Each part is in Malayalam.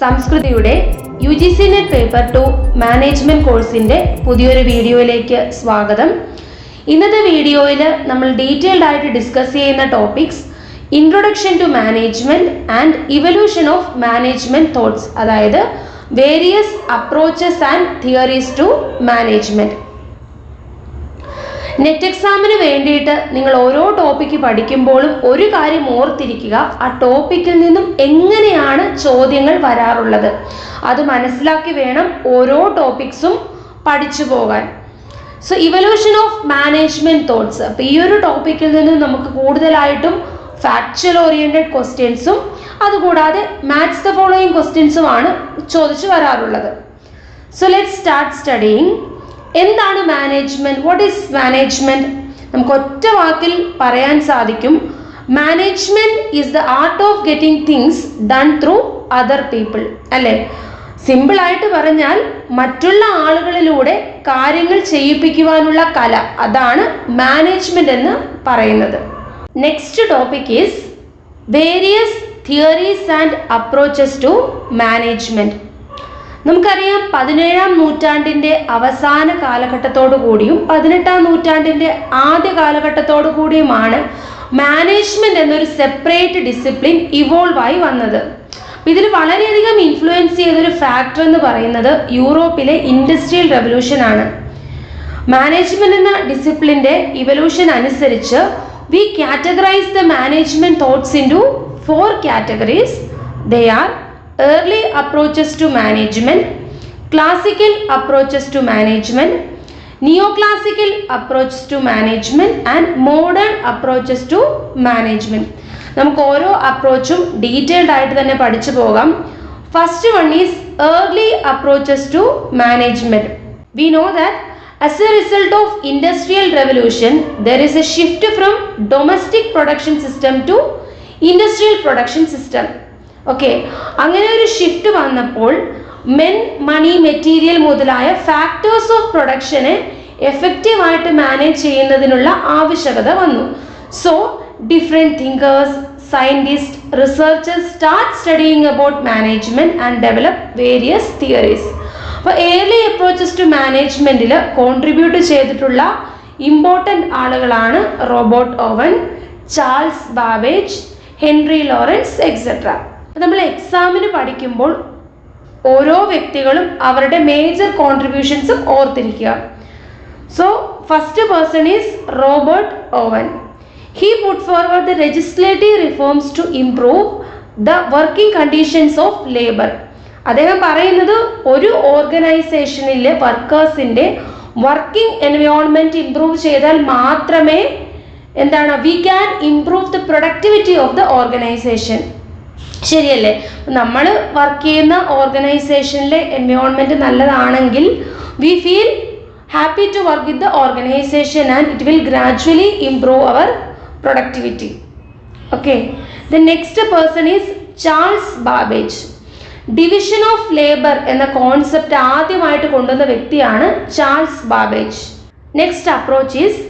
സംസ്കൃതിയുടെ U G C net paper two management കോഴ്സിന്റെ പുതിയൊരു വീഡിയോയിലേക്ക് സ്വാഗതം. ഇന്നത്തെ വീഡിയോയിൽ നമ്മൾ ഡീറ്റെയിൽഡ് ആയിട്ട് ഡിസ്കസ് ചെയ്യുന്ന topics introduction to management and evolution of management thoughts അതായത് various approaches and theories to management. Net എക്സാമിന് വേണ്ടിയിട്ട് നിങ്ങൾ ഓരോ ടോപ്പിക്ക് പഠിക്കുമ്പോഴും ഒരു കാര്യം ഓർത്തിരിക്കുക. ആ ടോപ്പിക്കിൽ നിന്നും എങ്ങനെയാണ് ചോദ്യങ്ങൾ വരാറുള്ളത്? അത് മനസ്സിലാക്കി വേണം ഓരോ ടോപ്പിക്സും പഠിച്ചു പോകാൻ. So evolution of management thoughts അപ്പോൾ ഈ ഒരു ടോപ്പിക്കിൽ നിന്ന് നമുക്ക് കൂടുതലായിട്ടും ഫാക്ച്വൽ ഓറിയന്റഡ് ക്വസ്റ്റ്യൻസും അതുകൂടാതെ മാത്സ് ദ ഫോളോയിങ് ക്വസ്റ്റ്യൻസുമാണ് ചോദിച്ചു വരാറുള്ളത്. സോ ലെറ്റ് സ്റ്റാർട്ട് സ്റ്റഡിങ് എന്താണ് മാനേജ്മെന്റ് വാട്ട് ഈസ് മാനേജ്മെന്റ് നമുക്ക് ഒറ്റ വാക്കിൽ പറയാൻ സാധിക്കും. Management is the art of getting things done through other people അല്ലേ? സിമ്പിൾ ആയിട്ട് പറഞ്ഞാൽ മറ്റുള്ള ആളുകളിലൂടെ കാര്യങ്ങൾ ചെയ്യിപ്പിക്കുവാനുള്ള കല. അതാണ് മാനേജ്മെന്റ് എന്ന് പറയുന്നത്. Next topic is various theories and approaches to management നമുക്കറിയാം പതിനേഴാം നൂറ്റാണ്ടിന്റെ അവസാന കാലഘട്ടത്തോടു കൂടിയും പതിനെട്ടാം നൂറ്റാണ്ടിന്റെ ആദ്യ കാലഘട്ടത്തോടു കൂടിയുമാണ് മാനേജ്മെന്റ് എന്നൊരു സെപ്പറേറ്റ് ഡിസിപ്ലിൻ ഇവോൾവ് ആയി വന്നത്. ഇതിൽ വളരെയധികം ഇൻഫ്ലുവൻസ് ചെയ്തൊരു ഫാക്ടർ എന്ന് പറയുന്നത് യൂറോപ്പിലെ ഇൻഡസ്ട്രിയൽ റെവല്യൂഷൻ ആണ്. മാനേജ്മെന്റ് എന്ന ഡിസിപ്ലിന്റെ ഇവല്യൂഷൻ അനുസരിച്ച് we categorise the management thoughts into four categories they are early approaches to management, classical approaches to management, neoclassical approaches to management and modern approaches to management. നമുക്ക് ഓരോ അപ്രോച്ചും ഡീറ്റെയിൽഡ് ആയിട്ട് തന്നെ പഠിച്ചു പോകാം. First one is early approaches to management we know that as a result of industrial revolution there is a shift from domestic production system to industrial production system okay അങ്ങനെ ഒരു ഷിഫ്റ്റ് വന്നപ്പോൾ മെൻ മണി മെറ്റീരിയൽ മുതലായ ഫാക്ടേഴ്സ് ഓഫ് പ്രൊഡക്ഷനെ എഫക്റ്റീവായിട്ട് മാനേജ് ചെയ്യുന്നതിനുള്ള ആവശ്യകത വന്നു. So different thinkers scientist researchers start studying about management and develop various theories അപ്പോൾ ഏർലി അപ്രോച്ചസ് ടു മാനേജ്മെന്റിൽ കോൺട്രിബ്യൂട്ട് ചെയ്തിട്ടുള്ള ഇമ്പോർട്ടന്റ് ആളുകളാണ് Robert Owen Charles Babbage Henry Laurence etcetera നമ്മൾ എക്സാമിന് പഠിക്കുമ്പോൾ ഓരോ വ്യക്തികളും അവരുടെ മേജർ കോൺട്രിബ്യൂഷൻസും ഓർത്തിരിക്കുക. So first person is Robert Owen he put forward the legislative reforms to improve the working conditions of labour അദ്ദേഹം പറയുന്നത് ഒരു ഓർഗനൈസേഷനിലെ വർക്കേഴ്സിന്റെ വർക്കിംഗ് എൻവയോൺമെന്റ് ഇംപ്രൂവ് ചെയ്താൽ മാത്രമേ എന്താണ് we can improve the productivity of the organisation ശരിയല്ലേ? നമ്മൾ വർക്ക് ചെയ്യുന്ന ഓർഗനൈസേഷനിലെ എൻവയോൺമെന്റ് നല്ലതാണെങ്കിൽ we feel happy to work with the organisation and it will gradually improve our productivity okay the next person is Charles Babbage division of labour എന്ന കോൺസെപ്റ്റ് ആദ്യമായിട്ട് കൊണ്ടുവന്ന വ്യക്തിയാണ് Charles Babbage next approach is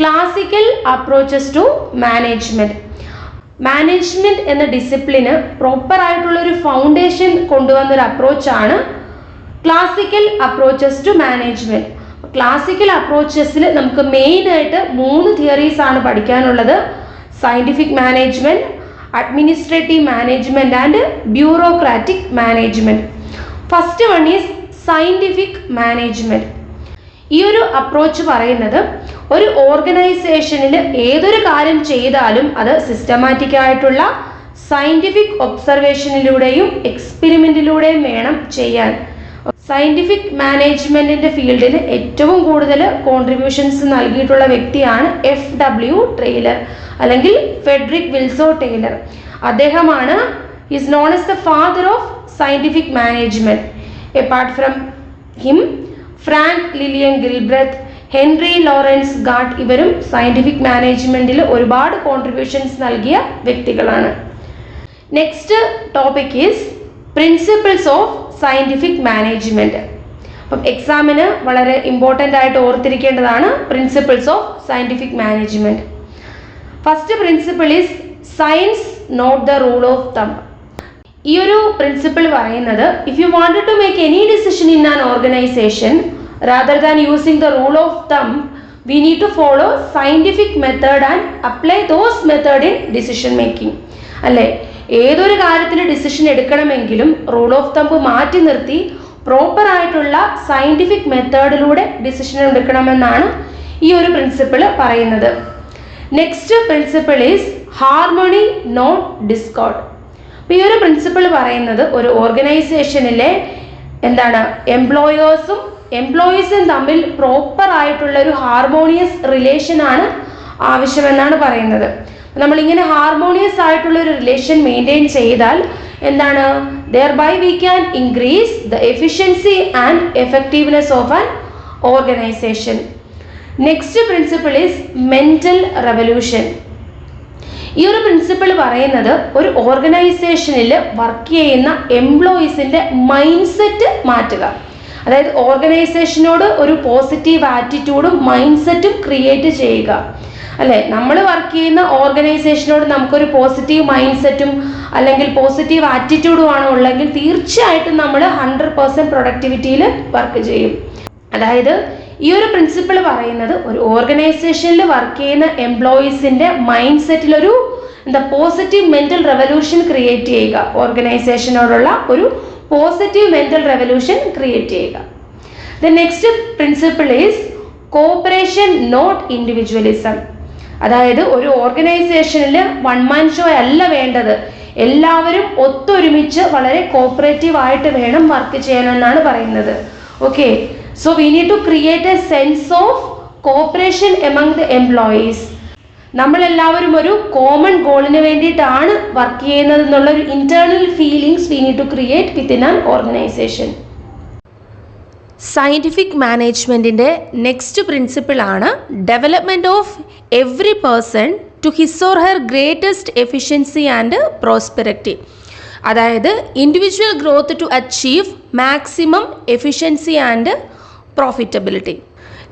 classical approaches to management management എന്ന ഡിസിപ്ലിന് പ്രോപ്പർ ആയിട്ടുള്ള ഒരു ഫൗണ്ടേഷൻ കൊണ്ടുവന്ന ഒരു അപ്രോച്ചാണ് classical approaches to management classical അപ്രോച്ചസിൽ നമുക്ക് മെയിൻ ആയിട്ട് മൂന്ന് തിയറീസ് ആണ് പഠിക്കാനുള്ളത്. Scientific management administrative management and bureaucratic management first one is scientific management ഈ ഒരു അപ്രോച്ച് പറയുന്നത് ഒരു ഓർഗനൈസേഷനിൽ ഏതൊരു കാര്യം ചെയ്താലും അത് സിസ്റ്റമാറ്റിക് ആയിട്ടുള്ള സയന്റിഫിക് ഒബ്സർവേഷനിലൂടെയും എക്സ്പെരിമെന്റിലൂടെയും വേണം ചെയ്യാൻ. സയന്റിഫിക് മാനേജ്മെന്റിന്റെ ഫീൽഡിൽ ഏറ്റവും കൂടുതൽ കോൺട്രിബ്യൂഷൻസ് നൽകിയിട്ടുള്ള വ്യക്തിയാണ് എഫ് ഡബ്ല്യു ട്രെയിലർ അല്ലെങ്കിൽ ഫെഡറിക് വിൽസോ ടൈലർ അദ്ദേഹമാണ് is known as the father of scientific management apart from him Frank Lillian Gilbreth Henry Laurence Gantt ഇവരും സയന്റിഫിക് മാനേജ്മെന്റിൽ ഒരുപാട് കോൺട്രിബ്യൂഷൻസ് നൽകിയ വ്യക്തികളാണ്. Next topic is principles of scientific management അപ്പം എക്സാമിന് വളരെ ഇമ്പോർട്ടന്റ് ആയിട്ട് ഓർത്തിരിക്കേണ്ടതാണ് principles of scientific management first principle is science not the rule of thumb ഈ ഒരു പ്രിൻസിപ്പിൾ പറയുന്നത് if you wanted to make any decision in an organisation rather than using the rule of thumb we need to follow scientific method and apply those method in decision making അല്ലേ? ഏതൊരു കാര്യത്തിന് ഡിസിഷൻ എടുക്കണമെങ്കിലും റൂൾ ഓഫ് തമ്പ് മാറ്റി നിർത്തി പ്രോപ്പർ ആയിട്ടുള്ള സയന്റിഫിക് മെത്തേഡിലൂടെ ഡിസിഷൻ എടുക്കണമെന്നാണ് ഈ ഒരു പ്രിൻസിപ്പിൾ പറയുന്നത്. Next principle is harmony not discord അപ്പോൾ ഈ ഒരു പ്രിൻസിപ്പിൾ പറയുന്നത് ഒരു ഓർഗനൈസേഷനിലെ എന്താണ് എംപ്ലോയേഴ്സും എംപ്ലോയീസും തമ്മിൽ പ്രോപ്പർ ആയിട്ടുള്ള ഒരു ഹാർമോണിയസ് റിലേഷൻ ആണ് ആവശ്യമെന്നാണ് പറയുന്നത്. നമ്മൾ ഇങ്ങനെ ഹാർമോണിയസ് ആയിട്ടുള്ള ഒരു റിലേഷൻ മെയിന്റെയിൻ ചെയ്താൽ എന്താണ് thereby we can increase the efficiency and effectiveness of an organisation next principle is mental revolution ഈ ഒരു പ്രിൻസിപ്പിൾ പറയുന്നത് ഒരു ഓർഗനൈസേഷനിൽ വർക്ക് ചെയ്യുന്ന എംപ്ലോയീസിന്റെ മൈൻഡ് സെറ്റ് മാറ്റുക. അതായത് ഓർഗനൈസേഷനോട് ഒരു പോസിറ്റീവ് ആറ്റിറ്റ്യൂഡും മൈൻഡ് സെറ്റും ക്രിയേറ്റ് ചെയ്യുക. അല്ലെ? നമ്മൾ വർക്ക് ചെയ്യുന്ന ഓർഗനൈസേഷനോട് നമുക്കൊരു പോസിറ്റീവ് മൈൻഡ് സെറ്റും അല്ലെങ്കിൽ പോസിറ്റീവ് ആറ്റിറ്റ്യൂഡും ആണ് ഉള്ളെങ്കിൽ തീർച്ചയായിട്ടും നമ്മൾ ഹൺഡ്രഡ് പെർസെന്റ് പ്രൊഡക്ടിവിറ്റിയിൽ വർക്ക് ചെയ്യും. അതായത് ഈ ഒരു പ്രിൻസിപ്പിൾ പറയുന്നത് ഒരു ഓർഗനൈസേഷനിൽ വർക്ക് ചെയ്യുന്ന എംപ്ലോയീസിന്റെ മൈൻഡ് സെറ്റിലൊരു എന്താ പോസിറ്റീവ് മെന്റൽ റെവല്യൂഷൻ ക്രിയേറ്റ് ചെയ്യുക. ഓർഗനൈസേഷനോടുള്ള ഒരു പോസിറ്റീവ് മെന്റൽ റെവല്യൂഷൻ ക്രിയേറ്റ് ചെയ്യുക. The next principle is cooperation not individualism അതായത് ഒരു ഓർഗനൈസേഷനിൽ വൺ മാൻ ഷോ അല്ല വേണ്ടത്. എല്ലാവരും ഒത്തൊരുമിച്ച് വളരെ കോപ്പറേറ്റീവ് ആയിട്ട് വേണം വർക്ക് ചെയ്യാനെന്നാണ് പറയുന്നത്. Okay so we need to create a sense of cooperation among the employees നമ്മളെല്ലാവരും ഒരു കോമൺ ഗോളിന് വേണ്ടിയിട്ടാണ് വർക്ക് ചെയ്യുന്നത് എന്നുള്ള ഒരു internal feelings we need to create within an organisation scientific മാനേജ്മെന്റിന്റെ next പ്രിൻസിപ്പിളാണ് development of every person to his or her greatest efficiency and prosperity അതായത് individual growth to achieve maximum efficiency and profitability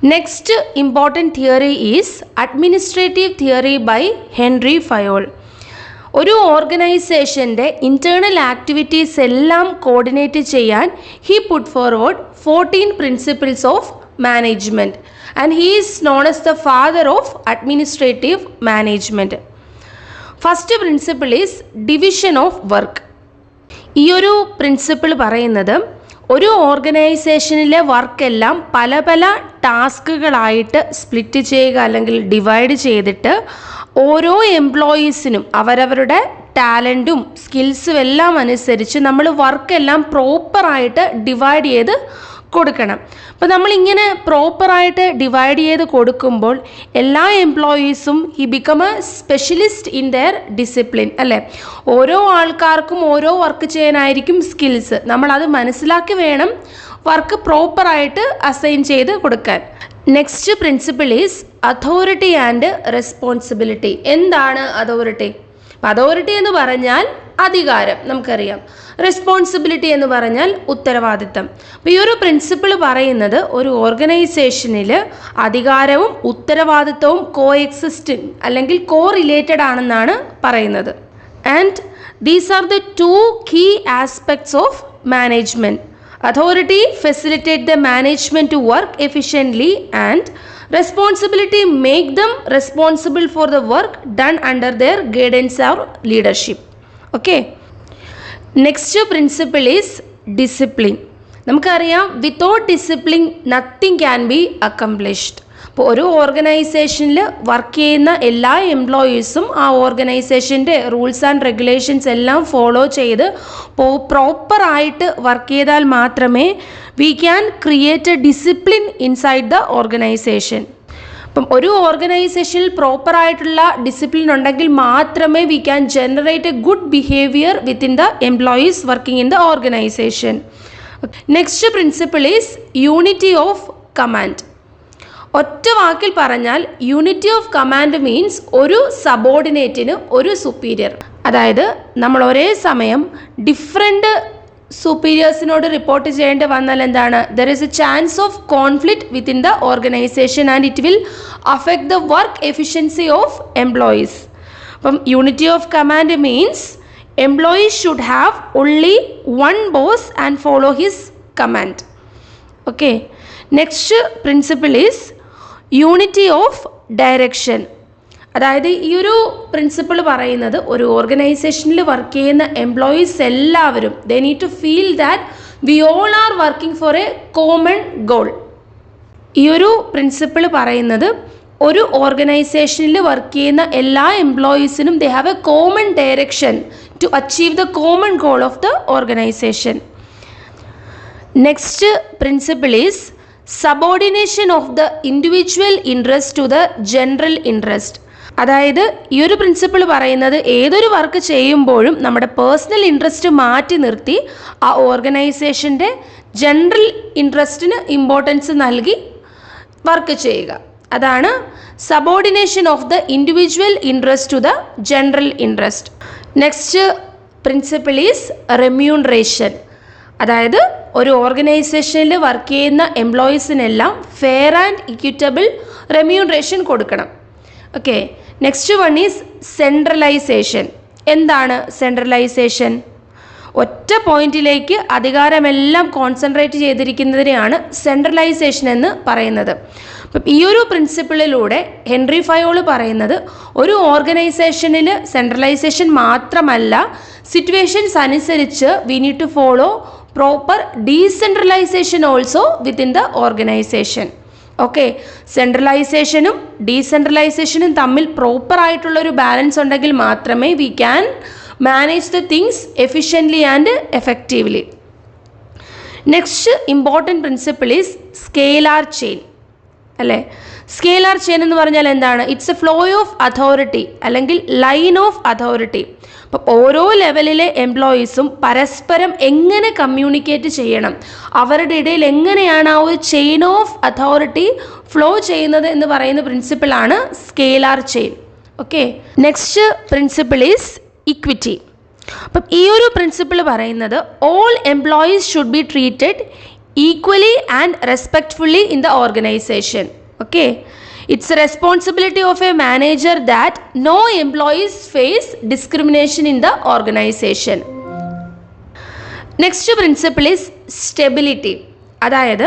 next important theory is administrative theory by Henri Fayol ഒരു ഓർഗനൈസേഷന്റെ ഇന്റേർണൽ ആക്ടിവിറ്റീസ് എല്ലാം കോർഡിനേറ്റ് ചെയ്യാൻ he put forward fourteen principles of management and he is known as the father of administrative management first principle is division of work ഈ ഒരു പ്രിൻസിപ്പിൾ പറയുന്നത് ഒരു ഓർഗനൈസേഷനിലെ വർക്കെല്ലാം പല പല ടാസ്കുകളായിട്ട് സ്പ്ലിറ്റ് ചെയ്യുക അല്ലെങ്കിൽ ഡിവൈഡ് ചെയ്തിട്ട് ഓരോ എംപ്ലോയീസിനും അവരവരുടെ ടാലന്റും സ്കിൽസും എല്ലാം അനുസരിച്ച് നമ്മൾ വർക്കെല്ലാം പ്രോപ്പറായിട്ട് ഡിവൈഡ് ചെയ്ത് കൊടുക്കണം. അപ്പോൾ നമ്മളിങ്ങനെ പ്രോപ്പറായിട്ട് ഡിവൈഡ് ചെയ്ത് കൊടുക്കുമ്പോൾ എല്ലാ എംപ്ലോയീസും he become a specialist in their discipline അല്ലേ? ഓരോ ആൾക്കാർക്കും ഓരോ വർക്ക് ചെയ്യാനായിരിക്കും സ്കിൽസ് നമ്മളത് മനസ്സിലാക്കി വേണം വർക്ക് പ്രോപ്പറായിട്ട് അസൈൻ ചെയ്ത് കൊടുക്കാൻ. Next principle is authority and responsibility എന്താണ് അതോറിറ്റി അതോറിറ്റി എന്ന് പറഞ്ഞാൽ അധികാരം നമുക്കറിയാം. റെസ്പോൺസിബിലിറ്റി എന്ന് പറഞ്ഞാൽ ഉത്തരവാദിത്തം. അപ്പോൾ ഈ ഒരു പ്രിൻസിപ്പിൾ പറയുന്നത് ഒരു ഓർഗനൈസേഷനിൽ അധികാരവും ഉത്തരവാദിത്തവും കോ എക്സിസ്റ്റിംഗ് അല്ലെങ്കിൽ കോ റിലേറ്റഡ് ആണെന്നാണ് പറയുന്നത്. And these are the two key aspects of management authority facilitate the management to work efficiently and responsibility make them responsible for the work done under their guidance or leadership okay next principle is discipline നമുക്കറിയാം without discipline nothing can be accomplished അപ്പോൾ ഒരു ഓർഗനൈസേഷനിൽ വർക്ക് ചെയ്യുന്ന എല്ലാ എംപ്ലോയീസും ആ ഓർഗനൈസേഷന്റെ റൂൾസ് ആൻഡ് റെഗുലേഷൻസ് എല്ലാം ഫോളോ ചെയ്ത് പ്രോപ്പറായിട്ട് വർക്ക് ചെയ്താൽ മാത്രമേ we can create a discipline inside the organisation അപ്പം ഒരു ഓർഗനൈസേഷനിൽ പ്രോപ്പറായിട്ടുള്ള ഡിസിപ്ലിൻ ഉണ്ടെങ്കിൽ മാത്രമേ we can generate a good behaviour within the employees working in the organisation next principle is unity of command ഒറ്റ വാക്കിൽ പറഞ്ഞാൽ യൂണിറ്റി ഓഫ് കമാൻഡ് മീൻസ് ഒരു സബോർഡിനേറ്റിന് ഒരു സുപ്പീരിയർ അതായത് നമ്മൾ ഒരേ സമയം ഡിഫറെന്റ് സുപ്പീരിയേഴ്സിനോട് റിപ്പോർട്ട് ചെയ്യേണ്ടി വന്നാൽ എന്താണ്? There is a chance of conflict within the organisation and it will affect the work efficiency of employees അപ്പം unity of command means employees should have only one boss and follow his command okay next principle is unity of direction. അതായത് ഈ ഒരു പ്രിൻസിപ്പിൾ പറയുന്നത് ഒരു ഓർഗനൈസേഷനിൽ വർക്ക് ചെയ്യുന്ന എംപ്ലോയീസ് എല്ലാവരും they need to feel that we all are working for a common goal ഈ ഒരു പ്രിൻസിപ്പിൾ പറയുന്നത് ഒരു ഓർഗനൈസേഷനിൽ വർക്ക് ചെയ്യുന്ന എല്ലാ എംപ്ലോയീസിനും they have a common direction to achieve the common goal of the organisation next principle is subordination of the individual interest to the general interest അതായത് ഈ ഒരു പ്രിൻസിപ്പിൾ പറയുന്നത് ഏതൊരു വർക്ക് ചെയ്യുമ്പോഴും നമ്മുടെ പേഴ്സണൽ ഇൻട്രസ്റ്റ് മാറ്റി നിർത്തി ആ ഓർഗനൈസേഷന്റെ ജനറൽ ഇൻട്രസ്റ്റിന് ഇമ്പോർട്ടൻസ് നൽകി വർക്ക് ചെയ്യുക. അതാണ് subordination of the individual interest to the general interest next principle is remuneration അതായത് ഒരു ഓർഗനൈസേഷനിൽ വർക്ക് ചെയ്യുന്ന എംപ്ലോയീസിനെല്ലാം ഫെയർ ആൻഡ് ഇക്വിറ്റബിൾ റെമ്യൂണറേഷൻ കൊടുക്കണം. Okay next one is centralisation എന്താണ് സെൻട്രലൈസേഷൻ ഒറ്റ പോയിന്റിലേക്ക് അധികാരമെല്ലാം കോൺസെൻട്രേറ്റ് ചെയ്തിരിക്കുന്നതിനെയാണ് സെൻട്രലൈസേഷൻ എന്ന് പറയുന്നത്. ഈ ഒരു പ്രിൻസിപ്പിളിലൂടെ ഹെൻറി ഫയോൾ പറയുന്നത് ഒരു ഓർഗനൈസേഷനിൽ സെൻട്രലൈസേഷൻ മാത്രമല്ല സിറ്റുവേഷൻസ് അനുസരിച്ച് we need to follow proper decentralisation also within the organisation okay സെൻട്രലൈസേഷനും ഡീസെൻട്രലൈസേഷനും തമ്മിൽ പ്രോപ്പർ ആയിട്ടുള്ള ബാലൻസ് ഉണ്ടെങ്കിൽ മാത്രമേ we can manage the things efficiently and effectively next important principle is scalar chain അല്ലേ? സ്കെയിലാർ ചെയിൻ എന്ന് പറഞ്ഞാൽ എന്താണ്? It's a flow of authority അല്ലെങ്കിൽ ലൈൻ ഓഫ് അതോറിറ്റി അപ്പം ഓരോ ലെവലിലെ എംപ്ലോയീസും പരസ്പരം എങ്ങനെ കമ്മ്യൂണിക്കേറ്റ് ചെയ്യണം? അവരുടെ ഇടയിൽ എങ്ങനെയാണ് ആ ഒരു ചെയിൻ ഓഫ് അതോറിറ്റി ഫ്ലോ ചെയ്യുന്നത് എന്ന് പറയുന്ന പ്രിൻസിപ്പിളാണ് scalar chain. Okay next principle is equity അപ്പം ഈ ഒരു പ്രിൻസിപ്പിൾ പറയുന്നത് all employees should be treated equally and respectfully in the organisation okay it's responsibility of a manager that no employees face discrimination in the organisation next principle is stability അതായത്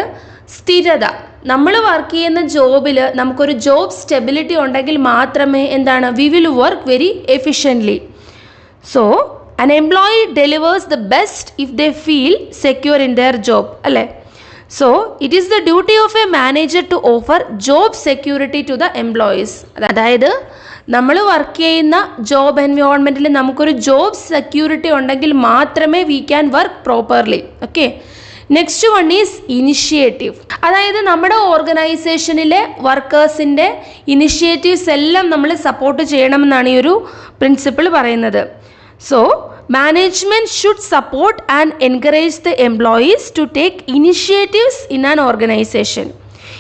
സ്ഥിരത. നമ്മൾ വർക്ക് ചെയ്യുന്ന ജോബിൽ നമുക്കൊരു ജോബ് സ്റ്റെബിലിറ്റി ഉണ്ടെങ്കിൽ മാത്രമേ എന്താണ്? We will work very efficiently so an employee delivers the best if they feel secure in their job അല്ലേ? So it is the duty of a manager to offer job security to the employees അതായത് നമ്മൾ വർക്ക് ചെയ്യുന്ന ജോബ് എൻവയോൺമെന്റിൽ നമുക്കൊരു ജോബ് സെക്യൂരിറ്റി ഉണ്ടെങ്കിൽ മാത്രമേ we can work properly okay next one is initiative അതായത് നമ്മുടെ ഓർഗനൈസേഷനിലെ വർക്കേഴ്സിന്റെ ഇനിഷ്യേറ്റീവ്സ് എല്ലാം നമ്മൾ സപ്പോർട്ട് ചെയ്യണമെന്നാണ് ഈ ഒരു പ്രിൻസിപ്പിൾ പറയുന്നത്. So management should support and encourage the employees to take initiatives in an organisation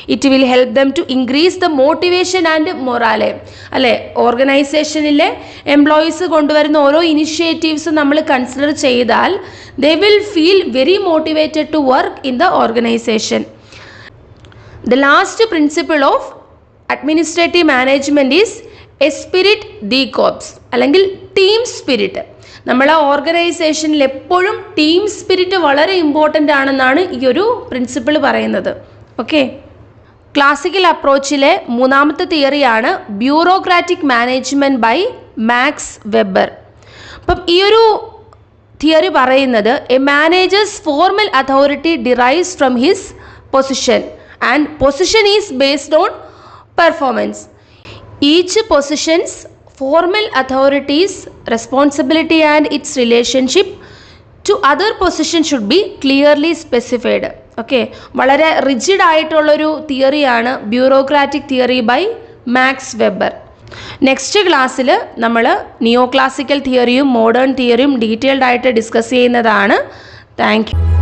it will help them to increase the motivation and morale അല്ലേ? ഓർഗനൈസേഷനിലെ എംപ്ലോയീസ് കൊണ്ടുവരുന്ന ഓരോ ഇനിഷ്യേറ്റീവ്സ് നമ്മൾ കൺസിഡർ ചെയ്താൽ they will feel very motivated to work in the organisation the last principle of administrative management is esprit de corps അല്ലെങ്കിൽ ടീം സ്പിരിറ്റ്. നമ്മളെ ഓർഗനൈസേഷനിൽ എപ്പോഴും ടീം സ്പിരിറ്റ് വളരെ ഇമ്പോർട്ടന്റ് ആണെന്നാണ് ഈ ഒരു പ്രിൻസിപ്പിൾ പറയുന്നത്. ഓക്കെ? ക്ലാസിക്കൽ അപ്രോച്ചിലെ മൂന്നാമത്തെ തിയറിയാണ് bureaucratic management by Max Weber അപ്പം ഈ ഒരു തിയറി പറയുന്നത് a managers formal authority derives from his position. And position is based on performance. Each positions formal authorities responsibility and its relationship to other position should be clearly specified okay വളരെ റിജിഡ് ആയിട്ടുള്ളൊരു തിയറിയാണ് bureaucratic theory by Max Weber next ക്ലാസ്സിൽ നമ്മൾ നിയോ ക്ലാസിക്കൽ തിയറിയും മോഡേൺ തിയറിയും ഡീറ്റെയിൽഡ് ആയിട്ട് ഡിസ്കസ് ചെയ്യുന്നതാണ്. Thank you